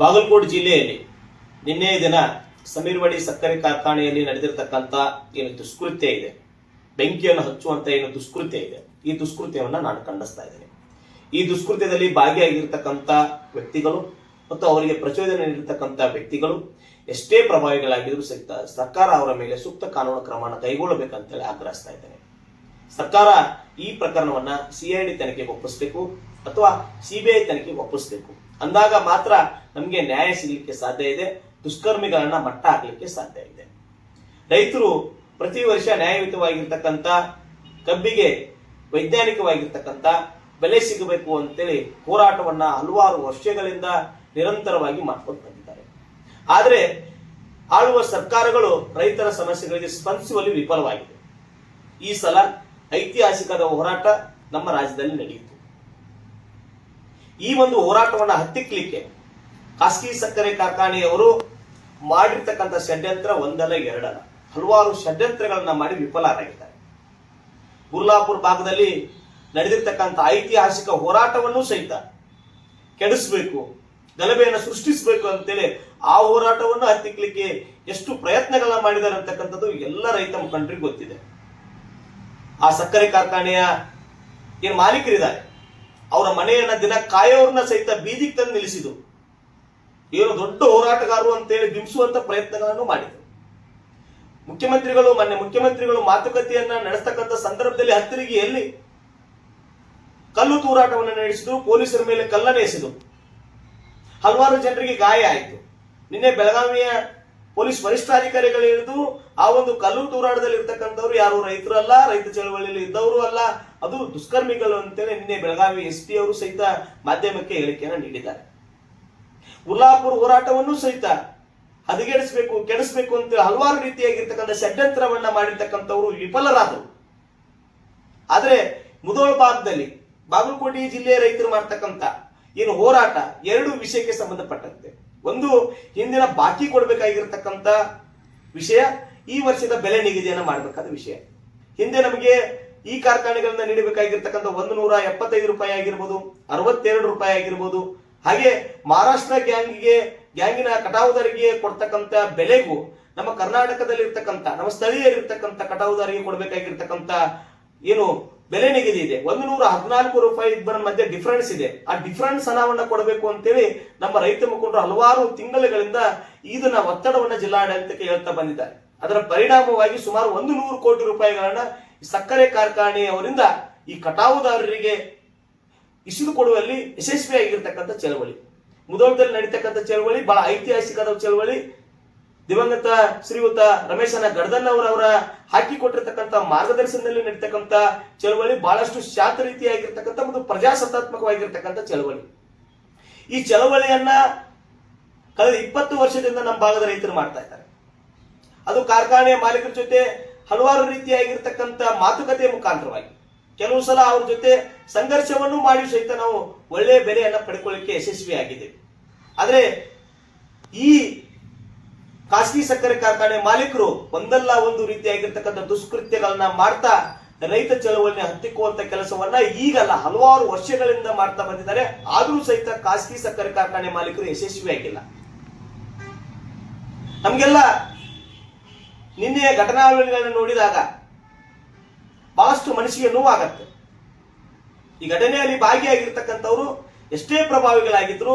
ಬಾಗಲಕೋಟೆ ಜಿಲ್ಲೆಯಲ್ಲಿ ನಿನ್ನೆ ದಿನ ಸಮೀರ್ವಡಿ ಸಕ್ಕರೆ ಕಾರ್ಖಾನೆಯಲ್ಲಿ ನಡೆದಿರತಕ್ಕಂಥ ಏನು ದುಷ್ಕೃತ್ಯ ಇದೆ, ಬೆಂಕಿಯನ್ನು ಹಚ್ಚುವಂತ ಏನು ದುಷ್ಕೃತ್ಯ ಇದೆ, ಈ ದುಷ್ಕೃತ್ಯವನ್ನ ನಾನು ಖಂಡಿಸ್ತಾ ಇದ್ದೇನೆ. ಈ ದುಷ್ಕೃತ್ಯದಲ್ಲಿ ಭಾಗಿಯಾಗಿರ್ತಕ್ಕಂಥ ವ್ಯಕ್ತಿಗಳು ಮತ್ತು ಅವರಿಗೆ ಪ್ರಚೋದನೆ ನೀಡಿರ್ತಕ್ಕಂಥ ವ್ಯಕ್ತಿಗಳು ಎಷ್ಟೇ ಪ್ರಭಾವಿಗಳಾಗಿದ್ರು ಸಹಿತ ಸರ್ಕಾರ ಅವರ ಮೇಲೆ ಸೂಕ್ತ ಕಾನೂನು ಕ್ರಮವನ್ನು ಕೈಗೊಳ್ಳಬೇಕಂತೇಳಿ ಆಗ್ರಹಿಸ್ತಾ ಇದ್ದೇನೆ. ಸರ್ಕಾರ ಈ ಪ್ರಕರಣವನ್ನ ಸಿಐಡಿ ತನಿಖೆಗೆ ಒಪ್ಪಿಸಬೇಕು ಅಥವಾ ಸಿಬಿಐ ತನಿಖೆಗೆ ಒಪ್ಪಿಸಬೇಕು. ಅಂದಾಗ ಮಾತ್ರ ನಮಗೆ ನ್ಯಾಯ ಸಿಗಲಿಕ್ಕೆ ಸಾಧ್ಯ ಇದೆ, ದುಷ್ಕರ್ಮಿಗಳನ್ನ ಮಟ್ಟ ಹಾಕಲಿಕ್ಕೆ ಸಾಧ್ಯ ಇದೆ. ರೈತರು ಪ್ರತಿ ವರ್ಷ ನ್ಯಾಯಯುತವಾಗಿರ್ತಕ್ಕಂಥ, ಕಬ್ಬಿಗೆ ವೈಜ್ಞಾನಿಕವಾಗಿರ್ತಕ್ಕಂಥ ಬೆಲೆ ಸಿಗಬೇಕು ಅಂತೇಳಿ ಹೋರಾಟವನ್ನ ಹಲವಾರು ವರ್ಷಗಳಿಂದ ನಿರಂತರವಾಗಿ ಮಾಡ್ಕೊಂಡು ಬಂದಿದ್ದಾರೆ. ಆದರೆ ಆಳುವ ಸರ್ಕಾರಗಳು ರೈತರ ಸಮಸ್ಯೆಗಳಿಗೆ ಸ್ಪಂದಿಸುವಲ್ಲಿ ವಿಫಲವಾಗಿದೆ. ಈ ಸಲ ಐತಿಹಾಸಿಕದ ಹೋರಾಟ ನಮ್ಮ ರಾಜ್ಯದಲ್ಲಿ ನಡೆಯಿತು. ಈ ಒಂದು ಹೋರಾಟವನ್ನು ಹತ್ತಿಕ್ಕಲಿಕ್ಕೆ ಖಾಸಗಿ ಸಕ್ಕರೆ ಕಾರ್ಖಾನೆಯವರು ಮಾಡಿರ್ತಕ್ಕಂಥ ಷಡ್ಯಂತ್ರ ಒಂದಲ್ಲ ಎರಡಲ್ಲ, ಹಲವಾರು ಷಡ್ಯಂತ್ರಗಳನ್ನು ಮಾಡಿ ವಿಫಲರಾಗಿದ್ದಾರೆ. ಗುರ್ಲಾಪುರ ಭಾಗದಲ್ಲಿ ನಡೆದಿರ್ತಕ್ಕಂಥ ಐತಿಹಾಸಿಕ ಹೋರಾಟವನ್ನು ಸಹಿತ ಕೆಡಿಸಬೇಕು, ಗಲಭೆಯನ್ನು ಸೃಷ್ಟಿಸಬೇಕು ಅಂತೇಳಿ ಆ ಹೋರಾಟವನ್ನು ಹತ್ತಿಕ್ಕಲಿಕ್ಕೆ ಎಷ್ಟು ಪ್ರಯತ್ನಗಳನ್ನ ಮಾಡಿದ್ದಾರೆ ಅಂತಕ್ಕಂಥದ್ದು ಎಲ್ಲ ರೈತ ಮುಖಂಡರಿಗೆ ಗೊತ್ತಿದೆ. ಆ ಸಕ್ಕರೆ ಕಾರ್ಖಾನೆಯ ಏನು ಮಾಲೀಕರಿದ್ದಾರೆ? ಅವರ ಮನೆಯನ್ನ ದಿನ ಕಾಯೋರ್ನ ಸಹಿತ ಬೀದಿಗೆ ತಂದು ನಿಲ್ಲಿಸಿದ್ರು. ಏನು ದೊಡ್ಡ ಹೋರಾಟಗಾರರು ಅಂತೇಳಿ ಬಿಂಬಿಸುವಂತ ಪ್ರಯತ್ನಗಳನ್ನು ಮಾಡಿದರು. ಮುಖ್ಯಮಂತ್ರಿಗಳು ಮೊನ್ನೆ ಮುಖ್ಯಮಂತ್ರಿಗಳು ಮಾತುಕತೆಯನ್ನ ನಡೆಸ್ತಕ್ಕಂಥ ಸಂದರ್ಭದಲ್ಲಿ ಹತ್ತಿರಿಗೆ ಎಲ್ಲಿ ಕಲ್ಲು ತೂರಾಟವನ್ನು ನಡೆಸಿದ್ರು, ಪೊಲೀಸರ ಮೇಲೆ ಕಲ್ಲನ್ನು ಎಸೆದು ಹಲವಾರು ಜನರಿಗೆ ಗಾಯ ಆಯಿತು. ನಿನ್ನೆ ಬೆಳಗಾವಿಯ ಪೊಲೀಸ್ ವರಿಷ್ಠಾಧಿಕಾರಿಗಳು ಹಿಡಿದು ಆ ಒಂದು ಕಲ್ಲು ತೂರಾಟದಲ್ಲಿ ಇರ್ತಕ್ಕಂಥವ್ರು ಯಾರು? ರೈತರು ಅಲ್ಲ, ರೈತ ಚಳವಳಿಯಲ್ಲಿ ಇದ್ದವರು ಅಲ್ಲ. ಅದು ದುಷ್ಕರ್ಮಿಗಳು ಅಂತೇಳಿ ನಿನ್ನೆ ಬೆಳಗಾವಿ ಎಸ್ ಪಿ ಅವರು ಸಹಿತ ಮಾಧ್ಯಮಕ್ಕೆ ಹೇಳಿಕೆಯನ್ನು ನೀಡಿದ್ದಾರೆ. ಉಲ್ಲಾಪುರ ಹೋರಾಟವನ್ನು ಸಹಿತ ಹದಗೆಡಿಸಬೇಕು, ಕೆಡಿಸಬೇಕು ಅಂತ ಹಲವಾರು ರೀತಿಯಾಗಿರ್ತಕ್ಕಂಥ ಷಡ್ಯಂತ್ರವನ್ನ ಮಾಡಿರ್ತಕ್ಕಂಥವ್ರು ವಿಫಲರಾದರು. ಆದರೆ ಮುದೋಳ ಭಾಗದಲ್ಲಿ ಬಾಗಲಕೋಟೆ ಜಿಲ್ಲೆಯ ರೈತರು ಮಾಡ್ತಕ್ಕಂಥ ಏನು ಹೋರಾಟ ಎರಡು ವಿಷಯಕ್ಕೆ ಸಂಬಂಧಪಟ್ಟಂತೆ. ಒಂದು ಹಿಂದಿನ ಬಾಕಿ ಕೊಡಬೇಕಾಗಿರ್ತಕ್ಕಂಥ ವಿಷಯ ಈ ವರ್ಷದ ಬೆಲೆ ನಿಗದಿಯನ್ನು ಮಾಡಬೇಕಾದ ವಿಷಯ. ಹಿಂದೆ ನಮಗೆ ಈ ಕಾರ್ಖಾನೆಗಳನ್ನ ನೀಡಬೇಕಾಗಿರ್ತಕ್ಕಂಥ ಒಂದು ನೂರ ಎಪ್ಪತ್ತೈದು ರೂಪಾಯಿ ಆಗಿರ್ಬೋದು, ಅರವತ್ತೆರಡು ರೂಪಾಯಿ ಆಗಿರ್ಬೋದು, ಹಾಗೆ ಮಹಾರಾಷ್ಟ್ರ ಗ್ಯಾಂಗ್ಗೆ, ಗ್ಯಾಂಗಿನ ಕಟಾವುದಾರಿಗೆ ಕೊಡ್ತಕ್ಕಂಥ ಬೆಲೆಗೂ ನಮ್ಮ ಕರ್ನಾಟಕದಲ್ಲಿ ಇರ್ತಕ್ಕಂಥ ನಮ್ಮ ಸ್ಥಳೀಯರಿರ್ತಕ್ಕಂಥ ಕಟಾವುದಾರಿಗೆ ಕೊಡಬೇಕಾಗಿರ್ತಕ್ಕಂಥ ಏನು ಬೆಲೆ ನಿಗದಿ ಇದೆ. ಒಂದು ನೂರ ಹದಿನಾಲ್ಕು ರೂಪಾಯಿ ಇಬ್ಬರ ಮಧ್ಯೆ ಡಿಫರೆನ್ಸ್ ಇದೆ. ಆ ಡಿಫರೆನ್ಸ್ ಹಣವನ್ನು ಕೊಡಬೇಕು ಅಂತೇಳಿ ನಮ್ಮ ರೈತ ಮುಖಂಡರು ಹಲವಾರು ತಿಂಗಳುಗಳಿಂದ ಇದನ್ನ ಒತ್ತಡವನ್ನ ಜಿಲ್ಲಾಡಳಿತಕ್ಕೆ ಹೇಳ್ತಾ ಬಂದಿದ್ದಾರೆ. ಅದರ ಪರಿಣಾಮವಾಗಿ ಸುಮಾರು ಒಂದು ನೂರು ಕೋಟಿ ರೂಪಾಯಿಗಳನ್ನ ಸಕ್ಕರೆ ಕಾರ್ಖಾನೆಯವರಿಂದ ಈ ಕಟಾವುದಾರರಿಗೆ ಇಸಿದು ಕೊಡುವಲ್ಲಿ ಯಶಸ್ವಿಯಾಗಿರ್ತಕ್ಕಂಥ ಚಳವಳಿ. ಮುದೋಳದಲ್ಲಿ ನಡೀತಕ್ಕಂಥ ಚಳವಳಿ ಬಹಳ ಐತಿಹಾಸಿಕದ ಚಳವಳಿ. ದಿವಂಗತ ಶ್ರೀಯುತ ರಮೇಶನ ಅವರವರ ಹಾಕಿಕೊಟ್ಟಿರ್ತಕ್ಕಂಥ ಮಾರ್ಗದರ್ಶನದಲ್ಲಿ ನಡೀತಕ್ಕಂಥ ಚಳವಳಿ ಬಹಳಷ್ಟು ಶಾಂತ ರೀತಿಯಾಗಿರ್ತಕ್ಕಂಥ ಮತ್ತು ಪ್ರಜಾಸತ್ತಾತ್ಮಕವಾಗಿರ್ತಕ್ಕಂಥ ಚಳವಳಿ. ಈ ಚಳವಳಿಯನ್ನ ಕಳೆದ ಇಪ್ಪತ್ತು ವರ್ಷದಿಂದ ನಮ್ಮ ಭಾಗದ ರೈತರು ಮಾಡ್ತಾ ಇದ್ದಾರೆ. ಅದು ಕಾರ್ಖಾನೆಯ ಮಾಲೀಕರ ಜೊತೆ ಹಲವಾರು ರೀತಿಯಾಗಿರ್ತಕ್ಕಂಥ ಮಾತುಕತೆ ಮುಖಾಂತರವಾಗಿ. ಕೆಲವು ಸಲ ಅವ್ರ ಜೊತೆ ಸಂಘರ್ಷವನ್ನು ಮಾಡಿ ಸಹಿತ ನಾವು ಒಳ್ಳೆಯ ಬೆಲೆಯನ್ನ ಪಡ್ಕೊಳ್ಳಿಕ್ಕೆ ಯಶಸ್ವಿಯಾಗಿದ್ದೇವೆ. ಆದರೆ ಈ ಖಾಸಗಿ ಸಕ್ಕರೆ ಕಾರ್ಖಾನೆ ಮಾಲೀಕರು ಒಂದಲ್ಲ ಒಂದು ರೀತಿಯಾಗಿರ್ತಕ್ಕಂಥ ದುಷ್ಕೃತ್ಯಗಳನ್ನ ಮಾಡ್ತಾ ರೈತ ಚಳವಳಿನ ಹತ್ತಿಕ್ಕುವಂತ ಕೆಲಸವನ್ನ ಈಗಲ್ಲ ಹಲವಾರು ವರ್ಷಗಳಿಂದ ಮಾಡ್ತಾ ಬಂದಿದ್ದಾರೆ. ಆದರೂ ಸಹಿತ ಖಾಸಗಿ ಸಕ್ಕರೆ ಕಾರ್ಖಾನೆ ಮಾಲೀಕರು ಯಶಸ್ವಿಯಾಗಿಲ್ಲ ನಮ್ಗೆಲ್ಲ ನಿನ್ನೆಯ ಘಟನಾವಳಿಗಳನ್ನು ನೋಡಿದಾಗ ಬಹಳಷ್ಟು ಮನಸ್ಸಿಗೆ ನೋವಾಗತ್ತೆ. ಈ ಘಟನೆಯಲ್ಲಿ ಭಾಗಿಯಾಗಿರ್ತಕ್ಕಂಥವ್ರು ಎಷ್ಟೇ ಪ್ರಭಾವಿಗಳಾಗಿದ್ರು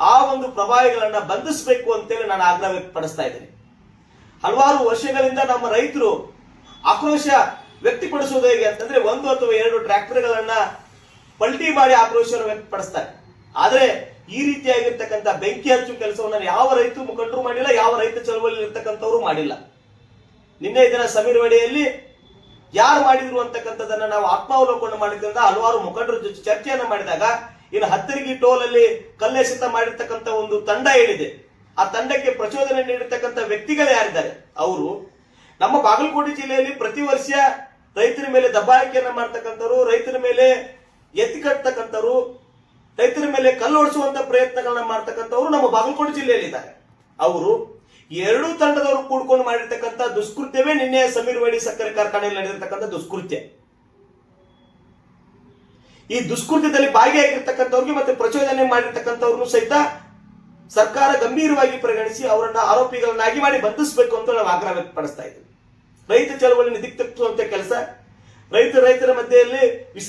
ಆ ಒಂದು ಪ್ರಭಾವಿಗಳನ್ನ ಬಂಧಿಸಬೇಕು ಅಂತೇಳಿ ನಾನು ಆಗ್ರಹ ವ್ಯಕ್ತಪಡಿಸ್ತಾ ಇದ್ದೇನೆ. ಹಲವಾರು ವರ್ಷಗಳಿಂದ ನಮ್ಮ ರೈತರು ಆಕ್ರೋಶ ವ್ಯಕ್ತಪಡಿಸುವುದು ಹೇಗೆ ಅಂತಂದ್ರೆ ಒಂದು ಅಥವಾ ಎರಡು ಟ್ರ್ಯಾಕ್ಟರ್ಗಳನ್ನ ಪಲ್ಟಿ ಮಾಡಿ ಆಕ್ರೋಶವನ್ನು ವ್ಯಕ್ತಪಡಿಸ್ತಾರೆ. ಆದ್ರೆ ಈ ರೀತಿಯಾಗಿರ್ತಕ್ಕಂಥ ಬೆಂಕಿ ಹಚ್ಚು ಕೆಲಸವನ್ನ ಯಾವ ರೈತರು ಮುಖಂಡರು ಮಾಡಿಲ್ಲ, ಯಾವ ರೈತ ಚಳವಳಿ ಇರ್ತಕ್ಕಂಥವ್ರು ಮಾಡಿಲ್ಲ. ನಿನ್ನೆ ದಿನ ಸಮೀರ್ವಾಡಿಯಲ್ಲಿ ಯಾರು ಮಾಡಿದ್ರು ಅಂತಕ್ಕಂಥದ್ದನ್ನ ನಾವು ಆತ್ಮಾವಲೋಕನ ಮಾಡಿದ್ರಿಂದ ಹಲವಾರು ಮುಖಂಡರ ಜೊತೆ ಚರ್ಚೆಯನ್ನು ಮಾಡಿದಾಗ ಇನ್ನು ಹತ್ತಿರಗಿ ಟೋಲ್ ಅಲ್ಲಿ ಕಲ್ಲೆಸೆತ ಮಾಡಿರ್ತಕ್ಕಂಥ ಒಂದು ತಂಡ ಏನಿದೆ, ಆ ತಂಡಕ್ಕೆ ಪ್ರಚೋದನೆ ನೀಡಿರ್ತಕ್ಕಂಥ ವ್ಯಕ್ತಿಗಳು ಯಾರಿದ್ದಾರೆ? ಅವರು ನಮ್ಮ ಬಾಗಲಕೋಟೆ ಜಿಲ್ಲೆಯಲ್ಲಿ ಪ್ರತಿ ವರ್ಷ ರೈತರ ಮೇಲೆ ದಬ್ಬಾಳಿಕೆಯನ್ನು ಮಾಡ್ತಕ್ಕಂಥವ್ರು, ರೈತರ ಮೇಲೆ ಎತ್ತಿ ಕಟ್ತಕ್ಕಂಥವ್ರು, ರೈತರ ಮೇಲೆ ಕಲ್ಲೊಡಿಸುವಂತ ಪ್ರಯತ್ನಗಳನ್ನ ಮಾಡ್ತಕ್ಕಂಥವ್ರು ನಮ್ಮ ಬಾಗಲಕೋಟೆ ಜಿಲ್ಲೆಯಲ್ಲಿ ಇದ್ದಾರೆ ಅವರು ಎರಡೂ ತಂಡದವರು ಕೂಡ್ಕೊಂಡು ಮಾಡಿರ್ತಕ್ಕಂಥ ದುಷ್ಕೃತ್ಯವೇ ನಿನ್ನೆ ಸಮೀರ್ವಾಡಿ ಸಕ್ಕರೆ ಕಾರ್ಖಾನೆಯಲ್ಲಿ ನಡೆದಿರ್ತಕ್ಕಂಥ ದುಷ್ಕೃತ್ಯ. ಈ ದುಷ್ಕೃತ್ಯದಲ್ಲಿ ಭಾಗಿಯಾಗಿರ್ತಕ್ಕಂಥವ್ರಿಗೆ ಮತ್ತೆ ಪ್ರಚೋದನೆ ಮಾಡಿರ್ತಕ್ಕಂಥವ್ರನ್ನು ಸಹಿತ ಸರ್ಕಾರ ಗಂಭೀರವಾಗಿ ಪರಿಗಣಿಸಿ ಅವರನ್ನ ಆರೋಪಿಗಳನ್ನಾಗಿ ಮಾಡಿ ಬಂಧಿಸಬೇಕು ಅಂತ ನಾವು ಆಗ್ರಹ ವ್ಯಕ್ತಪಡಿಸ್ತಾ ಇದ್ದೀವಿ. ರೈತ ಚಳವಳಿ ನಿಧಿಗೆ ಕೆಲಸ, ರೈತ ರೈತರ ಮಧ್ಯೆಯಲ್ಲಿ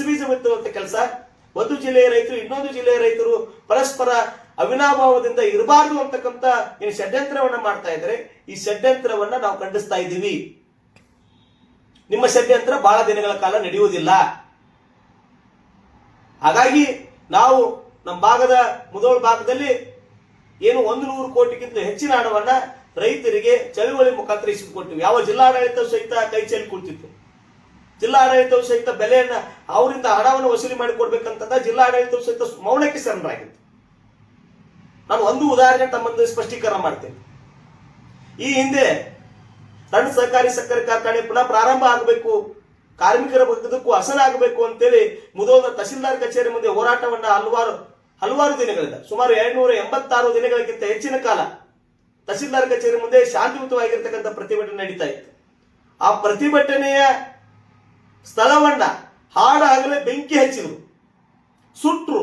ಬೀಜ ಬಿತ್ತುವಂತ ಕೆಲಸ, ಒಂದು ಜಿಲ್ಲೆಯ ರೈತರು ಇನ್ನೊಂದು ಜಿಲ್ಲೆಯ ರೈತರು ಪರಸ್ಪರ ಅವಿನಾಭಾವದಿಂದ ಇರಬಾರದು ಅಂತಕ್ಕಂಥ ಏನು ಷಡ್ಯಂತ್ರವನ್ನ ಮಾಡ್ತಾ ಇದ್ದಾರೆ. ಈ ಷಡ್ಯಂತ್ರವನ್ನ ನಾವು ಖಂಡಿಸ್ತಾ ಇದ್ದೀವಿ. ನಿಮ್ಮ ಷಡ್ಯಂತ್ರ ಬಹಳ ದಿನಗಳ ಕಾಲ ನಡೆಯುವುದಿಲ್ಲ. ಹಾಗಾಗಿ ನಾವು ನಮ್ಮ ಭಾಗದ ಮುದೋಳ ಭಾಗದಲ್ಲಿ ಏನು ಒಂದು ನೂರು ಕೋಟಿಗಿಂತ ಹೆಚ್ಚಿನ ಹಣವನ್ನ ರೈತರಿಗೆ ಚಳುವಳಿ ಮುಖಾಂತರ ಇಸಿಕೊಟ್ಟಿವಿ ಯಾವ ಜಿಲ್ಲಾಡಳಿತ ಸಹಿತ ಕೈ ಚೆಲ್ಲಿ ಕುಳಿತಿತ್ತು ಜಿಲ್ಲಾಡಳಿತವು ಸಹಿತ ಬೆಲೆಯನ್ನ ಅವರಿಂದ ಹಣವನ್ನು ವಸೂಲಿ ಮಾಡಿ ಕೊಡ್ಬೇಕಂತಂದ ಜಿಲ್ಲಾಡಳಿತವು ಸಹಿತ ಮೌನಕ್ಕೆ ಶರಣರಾಗಿತ್ತು. ನಾನು ಒಂದು ಉದಾಹರಣೆ ತಮ್ಮಂದು ಸ್ಪಷ್ಟೀಕರಣ ಮಾಡ್ತೇನೆ. ಈ ಹಿಂದೆ ಸಣ್ಣ ಸಹಕಾರಿ ಸಕ್ಕರೆ ಕಾರ್ಖಾನೆ ಪುನಃ ಪ್ರಾರಂಭ ಆಗಬೇಕು ಕಾರ್ಮಿಕರ ಬದುಕು ಹಸನಾಗಬೇಕು ಅಂತೇಳಿ ಮುದೋದ ತಹಸೀಲ್ದಾರ್ ಕಚೇರಿ ಮುಂದೆ ಹೋರಾಟವನ್ನ ಹಲವಾರು ಹಲವಾರು ದಿನಗಳಿಂದ, ಸುಮಾರು ಎರಡ್ನೂರ ಎಂಬತ್ತಾರು ದಿನಗಳಿಗಿಂತ ಹೆಚ್ಚಿನ ಕಾಲ ತಹಸೀಲ್ದಾರ್ ಕಚೇರಿ ಮುಂದೆ ಶಾಂತಿಯುತವಾಗಿರ್ತಕ್ಕಂಥ ಪ್ರತಿಭಟನೆ ನಡೀತಾ ಇತ್ತು. ಆ ಪ್ರತಿಭಟನೆಯ ಸ್ಥಳವನ್ನ ಹಾಡ ಆಗಲೇ ಬೆಂಕಿ ಹಚ್ಚಿದ್ರು. ಸುಟ್ರು.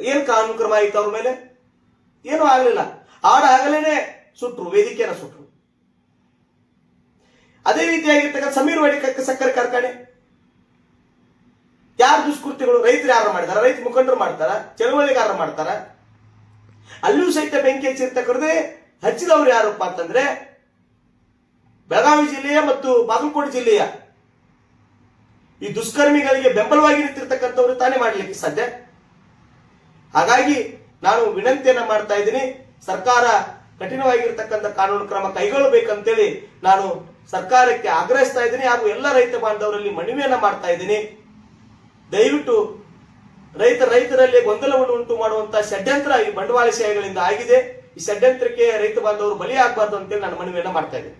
ಏನ್ ಕಾನೂನು ಕ್ರಮ ಆಯ್ತು ಅವ್ರ ಮೇಲೆ? ಏನೂ ಆಗಲಿಲ್ಲ. ಹಾಡ ಸುಟ್ರು, ವೇದಿಕೆಯನ್ನ ಸುಟ್ರು. ಅದೇ ರೀತಿಯಾಗಿರ್ತಕ್ಕಂಥ ಸಮೀರ್ ವಾಡಿ ಕ- ಸಕ್ಕರೆ ಕಾರ್ಖಾನೆ. ಯಾರು ದುಷ್ಕೃತ್ಯಗಳು? ರೈತರು ಯಾರು ಮಾಡಿದಾರ ರೈತ ಮುಖಂಡರು ಮಾಡ್ತಾರ? ಚಳವಳಿಗಾರರು ಮಾಡ್ತಾರ? ಅಲ್ಲೂ ಸಹಿತ ಬೆಂಕಿ ಹಚ್ಚಿರ್ತಕ್ಕಂಥದ್ದೇ ಹಚ್ಚಿದವರು ಯಾರಪ್ಪ ಅಂತಂದ್ರೆ ಬೆಳಗಾವಿ ಜಿಲ್ಲೆಯ ಮತ್ತು ಬಾಗಲಕೋಟೆ ಜಿಲ್ಲೆಯ ಈ ದುಷ್ಕರ್ಮಿಗಳಿಗೆ ಬೆಂಬಲವಾಗಿ ನಿಂತಿರ್ತಕ್ಕಂಥವ್ರು ತಾನೇ ಮಾಡಲಿಕ್ಕೆ ಸಾಧ್ಯ. ಹಾಗಾಗಿ ನಾನು ವಿನಂತಿಯನ್ನ ಮಾಡ್ತಾ ಇದ್ದೀನಿ. ಸರ್ಕಾರ ಕಠಿಣವಾಗಿರ್ತಕ್ಕಂಥ ಕಾನೂನು ಕ್ರಮ ಕೈಗೊಳ್ಳಬೇಕಂತೇಳಿ ನಾನು ಸರ್ಕಾರಕ್ಕೆ ಆಗ್ರಹಿಸ್ತಾ ಇದ್ದೀನಿ ಹಾಗೂ ಎಲ್ಲ ರೈತ ಬಾಂಧವರಲ್ಲಿ ಮನವಿಯನ್ನ ಮಾಡ್ತಾ ಇದ್ದೀನಿ. ದಯವಿಟ್ಟು ರೈತ ರೈತರಲ್ಲಿ ಗೊಂದಲವನ್ನು ಉಂಟು ಮಾಡುವಂತಹ ಷಡ್ಯಂತ್ರ ಈ ಬಂಡವಾಳಶಾಹಿಗಳಿಂದ ಆಗಿದೆ. ಈ ಷಡ್ಯಂತ್ರಕ್ಕೆ ರೈತ ಬಾಂಧವರು ಬಲಿಯಾಗಬಾರ್ದು ಅಂತೇಳಿ ನಾನು ಮನವಿಯನ್ನ ಮಾಡ್ತಾ ಇದ್ದೀನಿ.